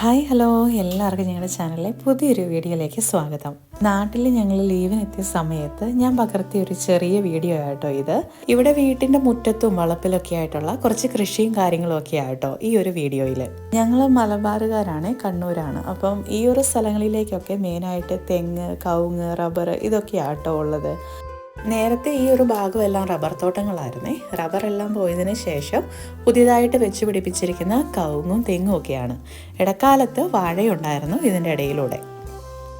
Hi hello. എല്ലാവർക്കും ഞങ്ങളുടെ ചാനലിലെ പുതിയൊരു വീഡിയോയിലേക്ക് സ്വാഗതം. നാട്ടിൽ ഞങ്ങൾ ലീവിനെത്തിയ സമയത്ത് ഞാൻ പകർത്തിയ ഒരു ചെറിയ വീഡിയോ ആയിട്ടോ ഇത്. ഇവിടെ വീട്ടിന്റെ മുറ്റത്തും വളപ്പിലൊക്കെ ആയിട്ടുള്ള കുറച്ച് കൃഷിയും കാര്യങ്ങളും ഒക്കെ ആയിട്ടോ ഈ ഒരു വീഡിയോയിൽ ഞങ്ങൾ മലബാറുകാരാണ് കണ്ണൂരാണ്. അപ്പം ഈ ഒരു സ്ഥലങ്ങളിലേക്കൊക്കെ മെയിനായിട്ട് തെങ്ങ് കവുങ്ങ് റബ്ബർ ഇതൊക്കെ ആട്ടോ ഉള്ളത്. നേരത്തെ ഈ ഒരു ഭാഗമെല്ലാം റബ്ബർ തോട്ടങ്ങളായിരുന്നേ. റബ്ബർ എല്ലാം പോയതിന് ശേഷം പുതിയതായിട്ട് വെച്ച് പിടിപ്പിച്ചിരിക്കുന്ന കവുങ്ങും തെങ്ങും ഒക്കെയാണ്. ഇടക്കാലത്ത് വാഴയുണ്ടായിരുന്നു ഇതിന്റെ ഇടയിലൂടെ.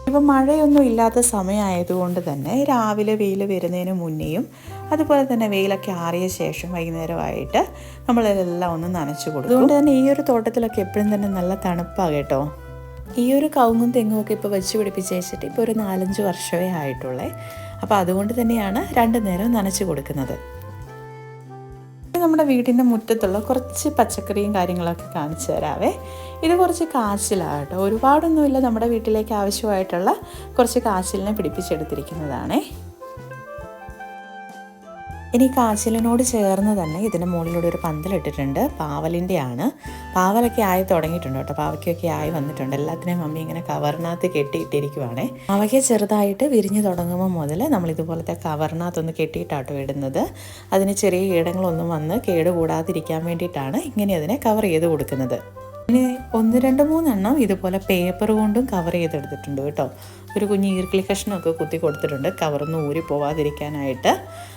ഇപ്പം മഴയൊന്നും ഇല്ലാത്ത സമയമായതുകൊണ്ട് തന്നെ രാവിലെ വെയിൽ വരുന്നതിന് മുന്നേയും അതുപോലെ തന്നെ വെയിലൊക്കെ ആറിയ ശേഷം വൈകുന്നേരമായിട്ട് നമ്മളിതെല്ലാം ഒന്ന് നനച്ചു കൊടുക്കും. അതുകൊണ്ട് തന്നെ ഈ ഒരു തോട്ടത്തിലൊക്കെ എപ്പോഴും തന്നെ നല്ല തണുപ്പാണ് കേട്ടോ. ഈ ഒരു കവുങ്ങും തെങ്ങും ഒക്കെ ഇപ്പോൾ വെച്ച് പിടിപ്പിച്ച് വെച്ചിട്ട് ഇപ്പോൾ ഒരു നാലഞ്ച് വർഷമേ ആയിട്ടുള്ളേ. അപ്പോൾ അതുകൊണ്ട് തന്നെയാണ് രണ്ട് നേരം നനച്ചു കൊടുക്കുന്നത്. നമ്മുടെ വീടിന്റെ മുറ്റത്തുള്ള കുറച്ച് പച്ചക്കറിയും കാര്യങ്ങളൊക്കെ കാണിച്ചു തരാവേ. ഇത് കുറച്ച് കാച്ചിലാണ് കേട്ടോ. ഒരുപാടൊന്നുമില്ല നമ്മുടെ വീട്ടിലേക്ക് ആവശ്യമായിട്ടുള്ള കുറച്ച് കാച്ചിലിനെ പിടിപ്പിച്ചെടുത്തിരിക്കുന്നതാണേ. ഇനി കാച്ചിലിനോട് ചേർന്ന് തന്നെ ഇതിന്റെ മുകളിലൂടെ ഒരു പന്തലിട്ടിട്ടുണ്ട്. പാവലിന്റെ ആണ് പാവലൊക്കെ ആയി തുടങ്ങിയിട്ടുണ്ട് കേട്ടോ. പാവയ്ക്കൊക്കെ ആയി വന്നിട്ടുണ്ട്. എല്ലാത്തിനെയും മമ്മി ഇങ്ങനെ കവറിനകത്ത് കെട്ടിയിട്ടിരിക്കുവാണേ. പാവയ്ക്ക് ചെറുതായിട്ട് വിരിഞ്ഞു തുടങ്ങുമ്പോൾ മുതൽ നമ്മൾ ഇതുപോലത്തെ കവറിനകത്തൊന്ന് കെട്ടിയിട്ടാട്ടോ ഇടുന്നത്. അതിന് ചെറിയ കീടങ്ങളൊന്നും വന്ന് കേടുകൂടാതിരിക്കാൻ വേണ്ടിയിട്ടാണ് ഇങ്ങനെ അതിനെ കവർ ചെയ്ത് കൊടുക്കുന്നത്. ഇനി ഒന്ന് രണ്ട് മൂന്നെണ്ണം ഇതുപോലെ പേപ്പർ കൊണ്ടും കവർ ചെയ്തെടുത്തിട്ടുണ്ട് കേട്ടോ. ഒരു കുഞ്ഞ് ഈർക്കിളി കഷ്ണമൊക്കെ കുത്തി കൊടുത്തിട്ടുണ്ട്. കവറൊന്നും ഊരി പോവാതിരിക്കാനായിട്ട്.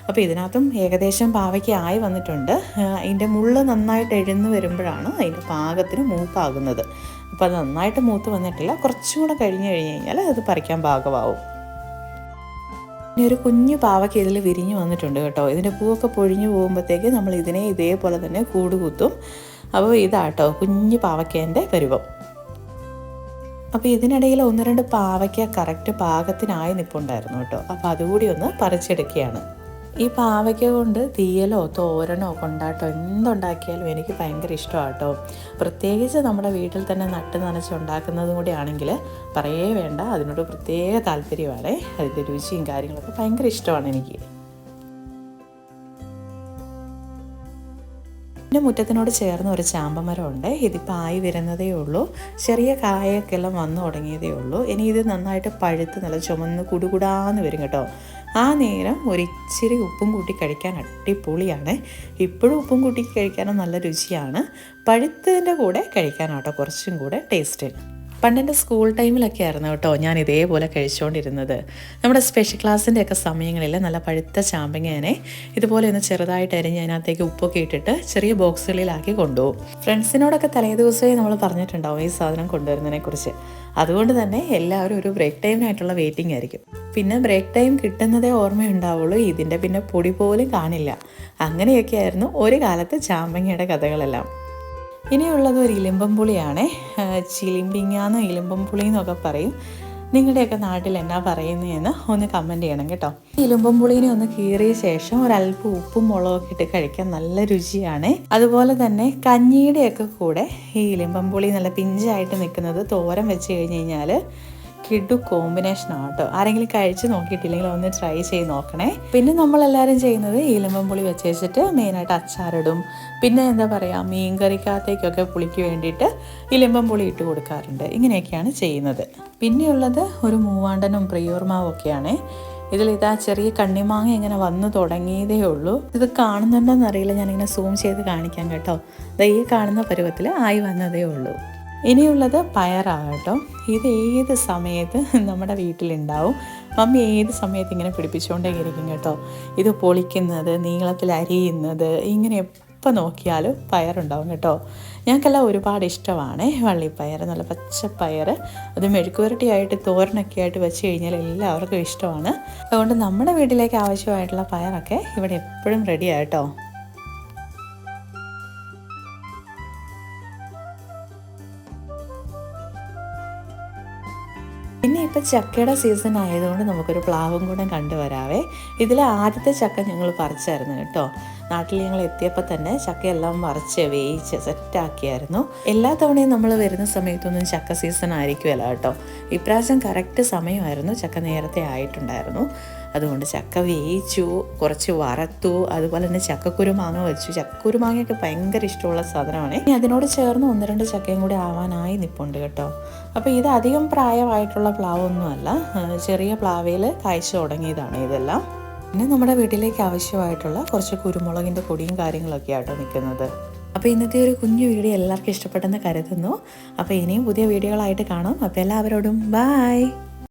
അപ്പോൾ ഇതിനകത്തും ഏകദേശം പാവയ്ക്ക് ആയി വന്നിട്ടുണ്ട്. അതിന്റെ മുള്ള് നന്നായിട്ട് എഴുന്ന് വരുമ്പോഴാണ് അതിന്റെ പാകത്തിന് മൂപ്പാകുന്നത്. അപ്പോൾ അത് നന്നായിട്ട് മൂത്ത് വന്നിട്ടില്ല. കുറച്ചും കൂടെ കഴിഞ്ഞ് കഴിഞ്ഞ് കഴിഞ്ഞാൽ അത് പറിക്കാൻ പാകമാവും. പിന്നെ ഒരു കുഞ്ഞു പാവയ്ക്ക് ഇതിൽ വിരിഞ്ഞു വന്നിട്ടുണ്ട് കേട്ടോ. ഇതിന്റെ പൂവൊക്കെ പൊഴിഞ്ഞു പോകുമ്പോഴത്തേക്ക് നമ്മൾ ഇതിനെ ഇതേപോലെ തന്നെ കൂട് കുത്തും. അപ്പോൾ ഇതാട്ടോ കുഞ്ഞു പാവയ്ക്കേന്റെ പരുവം. അപ്പോൾ ഇതിനിടയിൽ ഒന്ന് രണ്ട് പാവയ്ക്ക കറക്റ്റ് പാകത്തിനായി നിൽപ്പുണ്ടായിരുന്നു കേട്ടോ. അപ്പോൾ അതുകൂടി ഒന്ന് പറിച്ചെടുക്കുകയാണ്. ഈ പാവയ്ക്ക കൊണ്ട് തീയലോ തോരനോ കൊണ്ടാട്ടോ എന്തുണ്ടാക്കിയാലും എനിക്ക് ഭയങ്കര ഇഷ്ടമാട്ടോ. പ്രത്യേകിച്ച് നമ്മുടെ വീട്ടിൽ തന്നെ നട്ട് നനച്ച് ഉണ്ടാക്കുന്നതും കൂടി ആണെങ്കിൽ പറയേ വേണ്ട അതിനോട് പ്രത്യേക താല്പര്യമാണ്. അതിന്റെ രുചിയും കാര്യങ്ങളൊക്കെ ഭയങ്കര ഇഷ്ടമാണ് എനിക്ക്. പിന്നെ മുറ്റത്തിനോട് ചേർന്ന് ഒരു ചാമ്പമരമുണ്ട്. ഇതിപ്പോൾ ആയി വരുന്നതേ ഉള്ളൂ. ചെറിയ കായൊക്കെ എല്ലാം വന്നു തുടങ്ങിയതേ ഉള്ളൂ. ഇനി ഇത് നന്നായിട്ട് പഴുത്ത് നല്ല ചുമന്ന് കുടുകുടാന്ന് വരും കേട്ടോ. ആ നേരം ഒരിച്ചിരി ഉപ്പും കൂട്ടി കഴിക്കാൻ അടിപൊളിയാണ്. ഇപ്പോഴും ഉപ്പും കൂട്ടി കഴിക്കാനും നല്ല രുചിയാണ്. പഴുത്തതിന്റെ കൂടെ കഴിക്കാനാട്ടോ കുറച്ചും കൂടെ ടേസ്റ്റ്. പണ്ടെന്റെ സ്കൂൾ ടൈമിലൊക്കെ ആയിരുന്നു കേട്ടോ ഞാൻ ഇതേപോലെ കഴിച്ചുകൊണ്ടിരുന്നത് നമ്മുടെ സ്പെഷ്യൽ ക്ലാസ്സിന്റെ ഒക്കെ സമയങ്ങളിൽ നല്ല പഴുത്ത ചാമ്പങ്ങേനെ ഇതുപോലെ ഒന്ന് ചെറുതായിട്ട് അരിഞ്ഞ് അതിനകത്തേക്ക് ഉപ്പൊക്കെ ഇട്ടിട്ട് ചെറിയ ബോക്സുകളിലാക്കി കൊണ്ടുപോകും. ഫ്രണ്ട്സിനോടൊക്കെ തലേ ദിവസമേ നമ്മൾ പറഞ്ഞിട്ടുണ്ടാവും ഈ സാധനം കൊണ്ടുവരുന്നതിനെ കുറിച്ച്. അതുകൊണ്ട് തന്നെ എല്ലാവരും ഒരു ബ്രേക്ക് ടൈമിനായിട്ടുള്ള വെയിറ്റിംഗ് ആയിരിക്കും. പിന്നെ ബ്രേക്ക് ടൈം കിട്ടുന്നതേ ഓർമ്മയുണ്ടാവുള്ളൂ ഇതിന്റെ പിന്നെ പൊടി പോലും കാണില്ല. അങ്ങനെയൊക്കെയായിരുന്നു ഒരു കാലത്ത് ചാമ്പങ്ങയുടെ കഥകളെല്ലാം. ഇനിയുള്ളത് ഒരു ഇലിമ്പം പുളിയാണേ. ചിലിമ്പിങ്ങാന്ന് ഇലിമ്പം പുളി എന്നൊക്കെ പറയും. നിങ്ങളുടെയൊക്കെ നാട്ടിൽ എന്നാ പറയുന്നതെന്ന് ഒന്ന് കമന്റ് ചെയ്യണം കേട്ടോ. ഇലുമ്പം പുളീനെ ഒന്ന് കീറിയ ശേഷം ഒരല്പം ഉപ്പും മുളകൊക്കെ ഇട്ട് കഴിക്കാൻ നല്ല രുചിയാണ്. അതുപോലെ തന്നെ കഞ്ഞിയുടെയൊക്കെ കൂടെ ഈ ഇലിമ്പം പുളി നല്ല പിഞ്ചായിട്ട് നിൽക്കുന്നത് തോരം വെച്ച് കഴിഞ്ഞ് കഴിഞ്ഞാൽ കിഡു കോമ്പിനേഷൻ ആണ് കേട്ടോ. ആരെങ്കിലും കഴിച്ച് നോക്കിയിട്ടില്ലെങ്കിൽ ഒന്ന് ട്രൈ ചെയ്ത് നോക്കണേ. പിന്നെ നമ്മളെല്ലാവരും ചെയ്യുന്നത് ഈലമ്പം പുളി വെച്ച് വെച്ചിട്ട് മെയിനായിട്ട് അച്ചാറിടും. പിന്നെ എന്താ പറയുക മീൻ കറിക്കകത്തേക്കൊക്കെ പുളിക്ക് വേണ്ടിയിട്ട് ഇലമ്പം പുളി ഇട്ട് കൊടുക്കാറുണ്ട്. ഇങ്ങനെയൊക്കെയാണ് ചെയ്യുന്നത്. പിന്നെയുള്ളത് ഒരു മൂവാണ്ടനും പ്രിയോർമാവും ഒക്കെയാണ് ഇതിൽ ഇതാ ചെറിയ കണ്ണിമാങ്ങ ഇങ്ങനെ വന്നു തുടങ്ങിയതേ ഉള്ളൂ. ഇത് കാണുന്നുണ്ടോ എന്നറിയില്ല ഞാനിങ്ങനെ സൂം ചെയ്ത് കാണിക്കാം കേട്ടോ. ഈ കാണുന്ന പരുവത്തിൽ ആയി വന്നതേ ഉള്ളൂ. ഇനിയുള്ളത് പയറാകട്ടോ ഇത് ഏത് സമയത്ത് നമ്മുടെ വീട്ടിലുണ്ടാവും? മമ്മി ഏത് സമയത്ത് ഇങ്ങനെ പിടിപ്പിച്ചുകൊണ്ടേ ഇരിക്കും കേട്ടോ? ഇത് പൊളിക്കുന്നത് നീളത്തിൽ അരിയുന്നത് ഇങ്ങനെ എപ്പോൾ നോക്കിയാലും പയറുണ്ടാവും കേട്ടോ. ഞങ്ങൾക്കെല്ലാം ഒരുപാട് ഇഷ്ടമാണ് വള്ളിപ്പയർ നല്ല പച്ചപ്പയർ അത് മെഴുക്കുവരട്ടിയായിട്ട് തോരനൊക്കെ ആയിട്ട് വെച്ച് കഴിഞ്ഞാൽ എല്ലാവർക്കും ഇഷ്ടമാണ്. അതുകൊണ്ട് നമ്മുടെ വീട്ടിലേക്ക് ആവശ്യമായിട്ടുള്ള പയറൊക്കെ ഇവിടെ എപ്പോഴും റെഡിയാട്ടോ പിന്നെ ഇപ്പം ചക്കയുടെ സീസൺ ആയതുകൊണ്ട് നമുക്കൊരു പ്ലാവും കൂടെ കണ്ടുവരാവേ. ഇതിലെ ആദ്യത്തെ ചക്ക ഞങ്ങൾ പറിച്ചായിരുന്നു കേട്ടോ. നാട്ടിൽ ഞങ്ങൾ എത്തിയപ്പോൾ തന്നെ ചക്കയെല്ലാം മറിച്ച് വേയിച്ച് സെറ്റാക്കിയായിരുന്നു എല്ലാ തവണയും നമ്മൾ വരുന്ന സമയത്തൊന്നും ചക്ക സീസൺ ആയിരിക്കുമല്ല കേട്ടോ. ഇപ്രാവശ്യം കറക്റ്റ് സമയമായിരുന്നു. ചക്ക നേരത്തെ ആയിട്ടുണ്ടായിരുന്നു. അതുകൊണ്ട് ചക്ക വേവിച്ചു കുറച്ച് വറുത്തു അതുപോലെ തന്നെ ചക്കക്കുരു മാങ്ങ വെച്ചു. ചക്കക്കുരു മാങ്ങയൊക്കെ ഭയങ്കര ഇഷ്ടമുള്ള സാധനമാണ്. ഇനി അതിനോട് ചേർന്ന് ഒന്ന് രണ്ട് ചക്കയും കൂടി ആവാനായി നിപ്പുണ്ട് കേട്ടോ. അപ്പോൾ ഇത് അധികം പ്രായമായിട്ടുള്ള പ്ലാവൊന്നുമല്ല. ചെറിയ പ്ലാവയിൽ കായ്ച്ചു തുടങ്ങിയതാണ് ഇതെല്ലാം. പിന്നെ നമ്മുടെ വീട്ടിലേക്ക് ആവശ്യമായിട്ടുള്ള കുറച്ച് കുരുമുളകിന്റെ പൊടിയും കാര്യങ്ങളൊക്കെ ആയിട്ടോ നിൽക്കുന്നത്. അപ്പോൾ ഇന്നത്തെ ഒരു കുഞ്ഞു വീഡിയോ എല്ലാവർക്കും ഇഷ്ടപ്പെട്ടെന്ന് കരുതുന്നു. അപ്പോൾ ഇനിയും പുതിയ വീഡിയോകളായിട്ട് കാണാം. അപ്പോൾ എല്ലാവരോടും ബായ്